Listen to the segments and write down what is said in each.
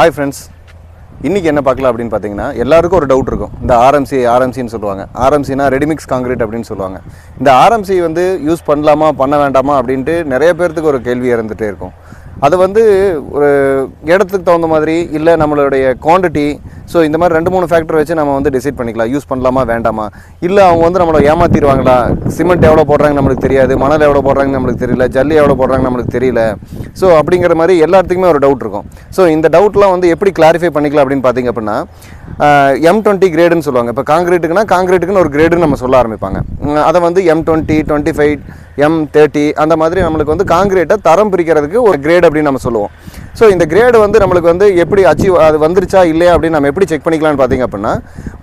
Hi friends இன்றைக்கி என்ன பார்க்கலாம் அப்படின்னு பார்த்தீங்கன்னா எல்லாருக்கும் ஒரு டவுட் இருக்கும். இந்த ஆர்எம்சி ஆர்எம்சின்னு சொல்லுவாங்க. ஆர்எம்சினா ரெடிமிக்ஸ் காங்கிரீட் அப்படின்னு சொல்லுவாங்க. இந்த ஆர்எம்சி வந்து யூஸ் பண்ணலாமா பண்ண வேண்டாமா அப்படின்ட்டு நிறைய பேர்த்துக்கு ஒரு கேள்வி இருந்துகிட்டே இருக்கும். அது வந்து ஒரு இடத்துக்கு தகுந்த மாதிரி இல்லை நம்மளுடைய குவாண்டிட்டி ஸோ இந்த மாதிரி ரெண்டு மூணு ஃபேக்டர் வச்சு நம்ம வந்து டிசைட் பண்ணிக்கலாம். யூஸ் பண்ணலாமா வேண்டாமா? இல்லை அவங்க வந்து நம்மளை ஏமாத்திடுவாங்களா? சிமெண்ட் எவ்வளோ போடுறாங்க நம்மளுக்கு தெரியாது. மணல் எவ்வளோ போடுறாங்க நம்மளுக்கு தெரியல. ஜல்லி எவ்வளோ போடுறாங்க நம்மளுக்கு தெரியல. ஸோ அப்படிங்கிற மாதிரி எல்லாத்துக்குமே ஒரு டவுட் இருக்கும். ஸோ இந்த டவுட்லாம் வந்து எப்படி கிளாரிஃபை பண்ணிக்கலாம் அப்படின்னு பார்த்தீங்க அப்படின்னா எம் டுவெண்ட்டி கிரேடுன்னு சொல்லுவாங்க. இப்போ காங்கிரீட்டுக்குனா காங்கிரீட்டுக்குன்னு ஒரு கிரேடுன்னு நம்ம சொல்ல ஆரம்பிப்பாங்க. அதை வந்து M twenty twenty five M thirty அந்த மாதிரி நம்மளுக்கு வந்து காங்கிரீட்டை தரம் பிரிக்கிறதுக்கு ஒரு கிரேட் அப்படின்னு நம்ம சொல்லுவோம். ஸோ இந்த கிரேடு வந்து நம்மளுக்கு வந்து எப்படி அச்சீவ் அது வந்துருச்சா இல்லையா அப்படின்னு நம்ம எப்படி செக் பண்ணிக்கலாம்னு பார்த்தீங்க அப்படின்னா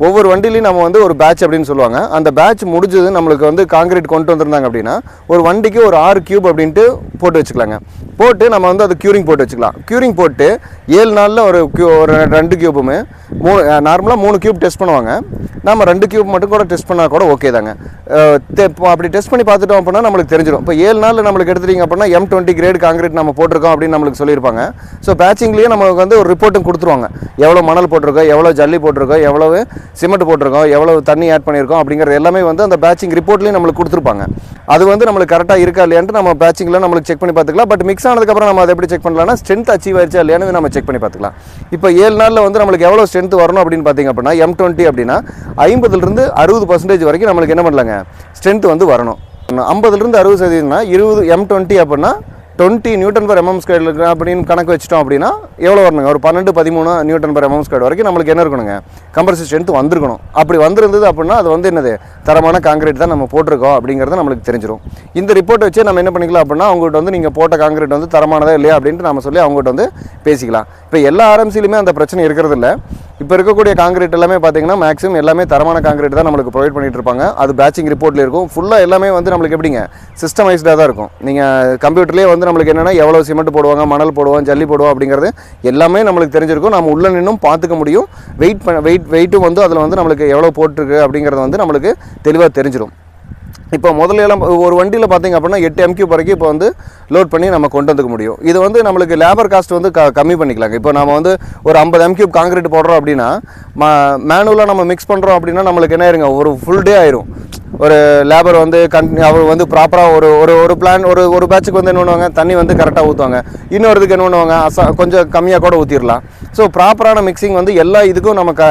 ஒவ்வொரு வண்டிலையும் நம்ம வந்து ஒரு பேட்ச் அப்படின்னு சொல்லுவாங்க. அந்த பேட்ச் முடிஞ்சது நம்மளுக்கு வந்து காங்கிரீட் கொண்டு வந்திருந்தாங்க அப்படின்னா ஒரு வண்டிக்கு ஒரு ஆறு கியூப் அப்படின்ட்டு போட்டு வச்சுக்கலாங்க. போட்டு நம்ம வந்து அது க்யூரிங் போட்டு வச்சுக்கலாம். க்யூரிங் போட்டு ஏழு நாளில் ஒரு க்யூ ஒரு ரெண்டு கியூப்புமே மூணு நார்மலாக மூணு கியூப் டெஸ்ட் பண்ணுவாங்க. நம்ம ரெண்டு கியூப் மட்டும் கூட டெஸ்ட் பண்ணால் கூட ஓகே தாங்க. அப்படி டெஸ்ட் பண்ணி பார்த்துட்டோம் அப்படின்னா நம்மளுக்கு தெரிஞ்சிடும் இப்போ ஏழு நாளில் நம்மளுக்கு எடுத்துட்டீங்க அப்படின்னா எம் டுவெண்ட்டி கிரேட் காங்கிரீட் நம்ம போட்டிருக்கோம் அப்படின்னு நம்மளுக்கு சொல்லியிருப்பாங்க. ஸோ பேச்சிங்லேயே நமக்கு வந்து ஒரு ரிப்போர்ட்டும் கொடுத்துருவாங்க. எவ்வளோ மணல் போட்டிருக்கோம் எவ்வளோ ஜல்லி போட்டிருக்கோம் எவ்வளோ சிமெண்ட் போட்டிருக்கோம் எவ்வளோ தண்ணி ஆட் பண்ணியிருக்கோம் அப்படிங்கிறது எல்லாமே வந்து அந்த பேச்சிங் ரிப்போர்ட்லேயும் நம்மளுக்கு கொடுத்துருப்பாங்க. அது வந்து நம்மளுக்கு கரெக்டாக இருக்கா இல்லையான்ட்டு நம்ம பேச்சிங்கில் நம்மளுக்கு செக் பண்ணி பார்த்துக்கலாம். பட் மிக்ஸ் ஆனதுக்கப்புறம் நம்ம அதை எப்படி செக் பண்ணலாம்னா ஸ்ட்ரென்த் அச்சீவ் ஆயிடுச்சா இல்லையானு நம்ம செக் பண்ணி பார்த்துக்கலாம். இப்போ ஏழு நாளில் வந்து நம்மளுக்கு எவ்வளோ ஸ்ட்ரென்த் வரணும் அப்படின்னு பார்த்தீங்க அப்படின்னா எம் டுவெண்ட்டி அப்படின்னா ஐம்பதுலேருந்து அறுபது பர்சன்டேஜ் வரைக்கும் நம்மளுக்கு என்ன பண்ணலாங்க? ஸ்ட்ரென்த் வந்து வரணும். ஐம்பதுலேருந்து அறுபது சதவீதம்னா இருபது எம் டுவெண்ட்டி அப்படின்னா twenty newton per MM square அப்படின்னு கணக்கு வச்சிட்டோம் அப்படின்னா எவ்வளோ வரணுங்க? ஒரு பன்னெண்டு பதிமூணு நியூட்டன் பர் எம்எம் ஸ்கொயர் வரைக்கும் நம்மளுக்கு என்ன இருக்கணுங்க? கம்பல்சரி ஸ்ட்ரென்த் வந்திருக்கணும். அப்படி வந்திருந்தது அப்படின்னா அது வந்து என்னது? தரமான காங்கிரீட் தான் நம்ம போட்டிருக்கோம் அப்படிங்கிறது நம்மளுக்கு தெரிஞ்சிடும் இந்த ரிப்போர்ட்டை வச்சு நம்ம என்ன பண்ணிக்கலாம் அப்படின்னா அவங்ககிட்ட வந்து நீங்கள் போட்ட காங்கிரீட் வந்து தரமானதா இல்லையா அப்படின்ட்டு நம்ம சொல்லி அவங்ககிட்ட வந்து பேசிக்கலாம். இப்போ எல்லா ஆர்எம்சிலையுமே அந்த பிரச்சனை இருக்கிறது இல்லை இப்போ இருக்கக்கூடிய காங்கிரீட் எல்லாமே பார்த்தீங்கன்னா மேக்ஸிமம் எல்லாமே தரமான காங்கிரீட் தான் நம்மளுக்கு ப்ரொவைட் பண்ணிட்டு இருப்பாங்க. அது பேட்சிங் ரிப்போர்ட்ல இருக்கும். ஃபுல்லாக எல்லாமே வந்து நம்மளுக்கு எப்படிங்க? சிஸ்டமைஸ்டாக தான் இருக்கும். நீங்கள் கம்ப்யூட்டர்லேயே வந்து நம்மளுக்கு என்னென்னா எவ்வளோ சிமெண்ட் போடுவாங்க மணல் போடுவோம் ஜல்லி போடுவோம் அப்படிங்கிறது எல்லாமே நம்மளுக்கு தெரிஞ்சிருக்கும். நம்ம உள்ள நின்றும் பார்த்துக்க முடியும். வெயிட் பண்ண வெயிட் வெயிட்டும் வந்து அதில் வந்து நம்மளுக்கு எவ்வளோ போட்டிருக்கு அப்படிங்கிறது வந்து நம்மளுக்கு தெளிவாக தெரிஞ்சிடும் இப்போ முதல்ல எல்லாம் ஒரு வண்டியில் பார்த்திங்க அப்படின்னா எட்டு எம்கியூ வரைக்கும் இப்போ வந்து லோட் பண்ணி நம்ம கொண்டு வந்துக்க முடியும். இது வந்து நம்மளுக்கு லேபர் காஸ்ட் வந்து க கம்மி பண்ணிக்கலாங்க. இப்போ நம்ம வந்து ஒரு ஐம்பது எம்கியூப் காங்கிரீட் போடுறோம் அப்படின்னா மேனுவலாக நம்ம மிக்ஸ் பண்ணுறோம் அப்படின்னா நம்மளுக்கு என்ன ஆயிருங்க? ஒரு ஃபுல் டே ஆயிரும். ஒரு லேபர் வந்து கன் அவர் வந்து ப்ராப்பராக ஒரு ஒரு ஒரு பிளான் ஒரு ஒரு பேட்சுக்கு வந்து என்ன பண்ணுவாங்க? தண்ணி வந்து கரெக்டாக ஊற்றுவாங்க இன்னொருதுக்கு என்ன பண்ணுவாங்க? அசா கொஞ்சம் கம்மியாக கூட ஊற்றிடலாம் ஸோ ப்ராப்பரான மிக்சிங் வந்து எல்லா இதுக்கும் நம்ம க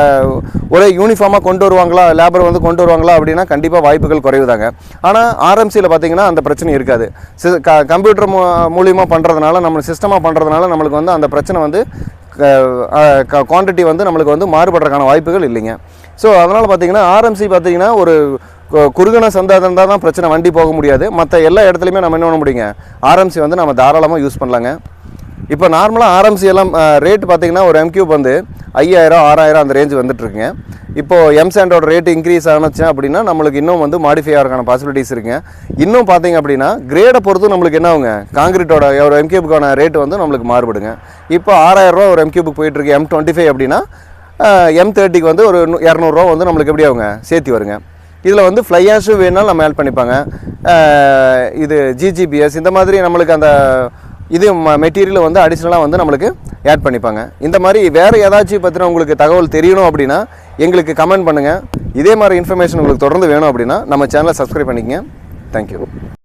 ஒரே யூனிஃபார்மாக கொண்டு வருவாங்களா? லேபர் வந்து கொண்டு வருவாங்களா? அப்படின்னா கண்டிப்பாக வாய்ப்புகள் குறைவுதாங்க. ஆனால் ஆர்எம்சியில் பார்த்தீங்கன்னா அந்த பிரச்சனை இருக்காது. சி- க கம்ப்யூட்டர் மூ மூலியமாக பண்ணுறதுனால நம்ம சிஸ்டமாக பண்ணுறதுனால நம்மளுக்கு வந்து அந்த பிரச்சனை வந்து குவான்டிட்டி வந்து நம்மளுக்கு வந்து மாறுபடுறதுக்கான வாய்ப்புகள் இல்லைங்க. ஸோ அதனால் பார்த்தீங்கன்னா ஆர்எம்சி பார்த்தீங்கன்னா ஒரு கு- குறுகின சந்தா இருந்தால் தான் பிரச்சனை வண்டி போக முடியாது. மற்ற எல்லா இடத்துலையுமே நம்ம என்ன பண்ண முடியுங்க ஆர்எம்சி வந்து நம்ம தாராளமாக யூஸ் பண்ணலாங்க. இப்போ நார்மலாக ஆர்எம்சி எல்லாம் ரேட் பார்த்தீங்கன்னா ஒரு எம்கியூப் வந்து ஐயாயிரம் ஆறாயிரம் அந்த ரேஞ்ச் வந்துட்டுருக்குங்க. இப்போ எம்சாண்டோட ரேட் இன்க்ரீஸ் ஆனச்சு அப்படின்னா நம்மளுக்கு இன்னும் வந்து மாடிஃபை ஆகிறக்கான பாசிபிலிட்டிஸ் இருக்குங்க. இன்னும் பார்த்தீங்க அப்படின்னா கிரேடை பொறுத்து நம்மளுக்கு என்ன ஆகுங்க? காங்கிரீட்டோட ஒரு எம்கியூபுக்கான ரேட் வந்து நம்மளுக்கு மாறுபடுங்க. இப்போ ஆறாயிரரூவா ஒரு எம்கியூபுக்கு போயிட்டுருக்கு எம் டுவெண்ட்டி ஃபைவ் அப்படின்னா எம் தேர்ட்டிக்கு வந்து ஒரு இரநூறுவா வந்து நம்மளுக்கு எப்படி ஆகுங்க? சேர்த்தி வருங்க. இதில் வந்து ஃப்ளை ஆஷும் வேணாலும் நம்ம ஆட் பண்ணிப்பாங்க. இது ஜிஜிபிஎஸ் இந்த மாதிரி நம்மளுக்கு அந்த இது மெட்டீரியல் வந்து அடிஷ்னலாக வந்து நம்மளுக்கு ஆட் பண்ணிப்பாங்க. இந்த மாதிரி வேறு ஏதாச்சும் பற்றின உங்களுக்கு தகவல் தெரியணும் அப்படின்னா எங்களுக்கு கமெண்ட் பண்ணுங்கள் இதே மாதிரி இன்ஃபர்மேஷன் உங்களுக்கு தொடர்ந்து வேணும் அப்படின்னா நம்ம சேனலை சப்ஸ்கிரைப் பண்ணிக்கங்க. தேங்க்யூ